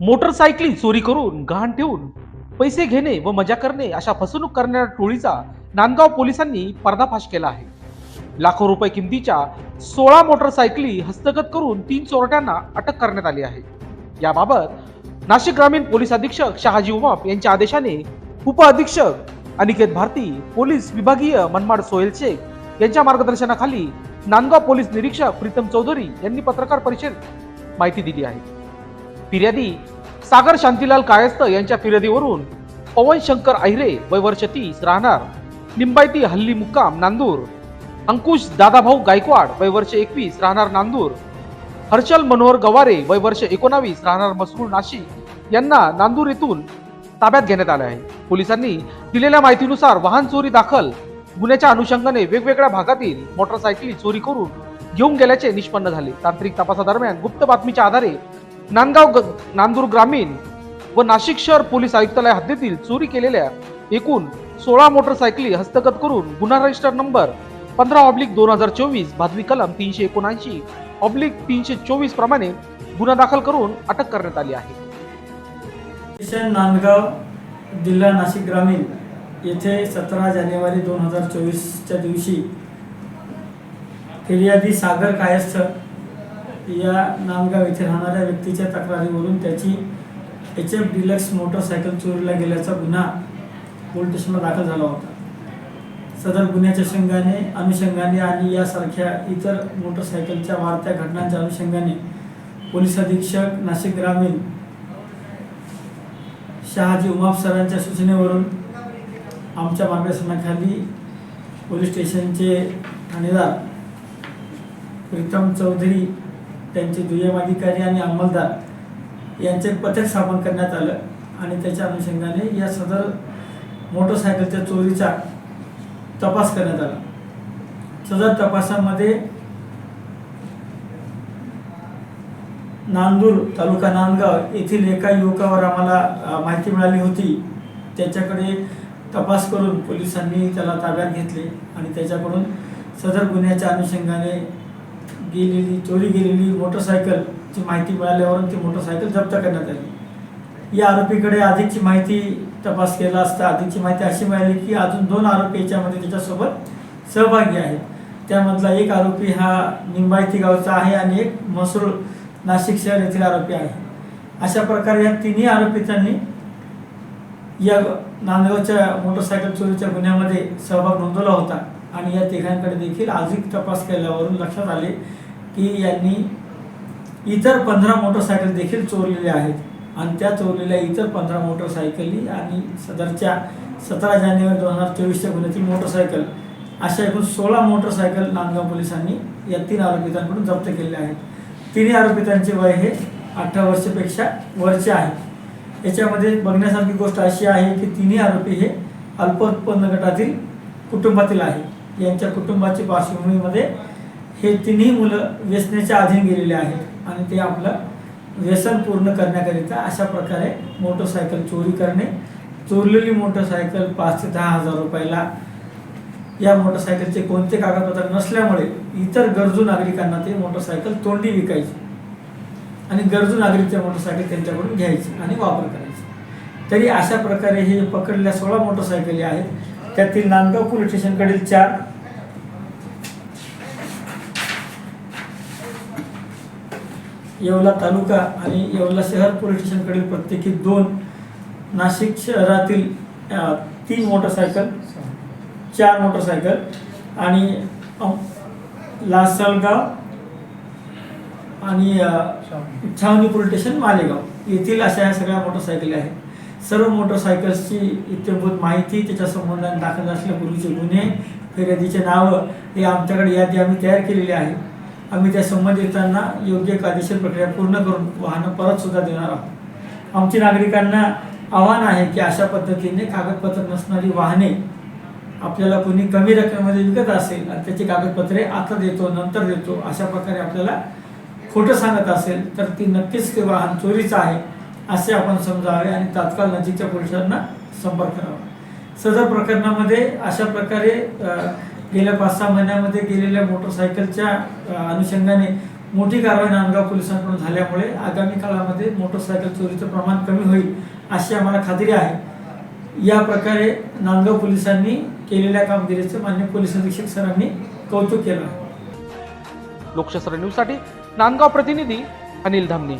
मोटरसायकली चोरी करून गहाण ठेवून पैसे घेणे व मजा करणे अशा फसवणूक करणाऱ्या टोळीचा नांदगाव पोलिसांनी पर्दाफाश केला आहे. लाखो रुपये किमतीच्या सोळा मोटरसायकली हस्तगत करून तीन चोरट्यांना अटक करण्यात आली आहे. याबाबत नाशिक ग्रामीण पोलीस अधीक्षक शहाजी उमाप यांच्या आदेशाने उप अधीक्षक अनिकेत भारती पोलीस विभागीय मनमाड सोहेल शेख यांच्या मार्गदर्शनाखाली नांदगाव पोलीस निरीक्षक प्रीतम चौधरी यांनी पत्रकार परिषदेत माहिती दिली आहे. फिर्यादी सागर शांतीलाल कायस्थ यांच्या फिर्यादीवरून पवन शंकर अहिरे वय वर्ष तीस राहणार. लिंबायती हल्ली मुक्काम नांदूर. अंकुश दादाभाऊ गायकवाड वय वर्ष एकवीस राहणार नांदूर. हर्षल मनोहर गवारे वय वर्ष एकोणावीस राहणार मसरूळ नाशिक. यांना नांदूर येथून ताब्यात घेण्यात आले आहे. पोलिसांनी दिलेल्या माहितीनुसार वाहन चोरी दाखल गुन्ह्याच्या अनुषंगाने वेगवेगळ्या भागातील मोटरसायकली चोरी करून घेऊन गेल्याचे निष्पन्न झाले. तांत्रिक तपासादरम्यान गुप्त बातमीच्या आधारे नांदगाव नांदूर ग्रामीण व नाशिक शहर पोलीस आयुक्तालय हद्दीतील चोरी केलेल्या एकूण सोळा मोटरसायकली हस्तगत करून गुन्हा रजिस्टर नंबर पंधरा ऑब्लिक दोन हजार चोवीस भादवी कलम तीनशे एकोणऐंशी ऑब्लिक तीनशे चोवीस प्रमाणे गुन्हा दाखल करून अटक करण्यात आली आहे. नांदगाव जिल्हा नाशिक ग्रामीण येथे सतरा जानेवारी दोन हजार चोवीसच्या दिवशी फिर्यादी सागर कायस्थ या नांदगाव येथे राहणाऱ्या व्यक्तीच्या तक्रारीवरून त्याची एच एफ डिलक्स मोटरसायकल चोरीला गेल्याचा गुन्हा पोलीस स्टेशनला दाखल झाला होता. सदर गुन्ह्याच्या शंगाने अनुषंगाने आणि यासारख्या इतर मोटरसायकलच्या वाढत्या घटनांच्या अनुषंगाने पोलीस अधीक्षक नाशिक ग्रामीण शहाजी उमाप सरांच्या सूचनेवरून आमच्या मार्गदर्शनाखाली पोलीस स्टेशनचे ठाणेदार प्रीतम चौधरी त्यांचे दुय्यम अधिकारी आणि अंमलदार यांचे पथक स्थापन करण्यात आलं आणि त्याच्या अनुषंगाने या सदर मोटरसायकलच्या चोरीचा तपास करण्यात आला. सदर तपासामध्ये नांदूर तालुका नांदगाव येथील एका युवकावर आम्हाला माहिती मिळाली होती. त्याच्याकडे तपास करून पोलिसांनी त्याला ताब्यात घेतले आणि त्याच्याकडून सदर गुन्ह्याच्या अनुषंगाने गेलेली चोरी गेलेली मोटरसायकलची माहिती मिळाल्यावरून ती मोटरसायकल जप्त करण्यात आली. या आरोपीकडे अधिकची माहिती तपास केला असता अधिकची माहिती अशी मिळाली की अजून दोन आरोपी याच्यामध्ये त्याच्यासोबत सहभागी आहेत. त्यामधला एक आरोपी हा निंबायती गावचा आहे आणि एक मसरूळ नाशिक शहर येथील आरोपी आहे. अशा प्रकारे या तिन्ही आरोपितांनी या नांदगावच्या मोटरसायकल चोरीच्या गुन्ह्यामध्ये सहभाग नोंदवला होता आणि या तिघांकडे देखील अधिक तपास केल्यावरून लक्षात आले की यांनी इतर पंधरा मोटरसायकल देखील चोरलेल्या आहेत. आणि त्या चोरलेल्या इतर पंधरा मोटरसायकली आणि सदरच्या सतरा जानेवारी दोन हजार चोवीसच्या गुन्ह्यातील मोटरसायकल अशा एकूण सोळा मोटरसायकल नांदगाव पोलिसांनी या तीन आरोपितांकडून जप्त केलेले आहेत. तिन्ही आरोपितांचे वय हे अठरा वर्षापेक्षा वरचे आहे. याच्यामध्ये बघण्यासारखी गोष्ट अशी आहे की तिन्ही आरोपी हे अल्प उत्पन्न गटातील कुटुंबातील आहे यांच्या कुटुंबाची पार्श्वभूमीमध्ये हे तिन्ही मुलं व्यसनेच्या अधीन गेलेले आहेत आणि ते आपलं व्यसन पूर्ण करण्याकरिता अशा प्रकारे मोटरसायकल चोरी करणे चोरलेली मोटरसायकल पाच ते दहा हजार रुपयाला या मोटरसायकलचे कोणते कागदपत्र नसल्यामुळे इतर गरजू नागरिकांना ते मोटरसायकल तोंडी विकायची आणि गरजू नागरिक ते मोटरसायकल त्यांच्याकडून घ्यायची आणि वापर करायचा. तरी अशा प्रकारे हे पकडलेल्या सोळा मोटरसायकली आहेत. त्यातील नांदगाव पोलीस स्टेशनकडील चार येवला तालुका आणि येवला शहर पोलीस स्टेशनकडील प्रत्येकी दोन नाशिक शहरातील तीन मोटरसायकल चार मोटरसायकल आणि लासलगाव आणि छावणी पोलीस स्टेशन मालेगाव. येथील अशा या सगळ्या मोटरसायकली आहेत. सर्व मोटरसायकल्सची इत्यंभूत माहिती त्याच्या संबंधाने दाखल असलेल्या पूर्वीचे गुन्हे फिर्यादीचे नावं हे आमच्याकडे यादी आम्ही तयार केलेली आहे आम्ही त्या संबंधितांना योग्य कायदेशीर प्रक्रिया पूर्ण करून वाहनं परत सुद्धा देणार आहोत. आमची नागरिकांना आव्हान आहे की अशा पद्धतीने कागदपत्र नसणारी वाहने आपल्याला कोणी कमी रकमेमध्ये विकत असेल आणि त्याची कागदपत्रे आता देतो नंतर देतो अशा प्रकारे आपल्याला खोटं सांगत असेल तर ती नक्कीच ते वाहन चोरीचं आहे असे आपण समजावे आणि तात्काळ नजीकच्या पोलिसांना संपर्क करावा. सदर प्रकरणामध्ये अशा प्रकारे गेल्या पाच सहा महिन्यामध्ये गेलेल्या मोटरसायकलच्या अनुषंगाने मोठी कारवाई नांदगाव पोलिसांकडून झाल्यामुळे आगामी काळामध्ये मोटरसायकल चोरीचं प्रमाण कमी होईल अशी आम्हाला खात्री आहे. या प्रकारे नांदगाव पोलिसांनी केलेल्या कामगिरीचं मान्य पोलीस अधीक्षक सरांनी कौतुक केलं आहे. लोकशास्त्र न्यूजसाठी नांदगाव प्रतिनिधी अनिल धामणी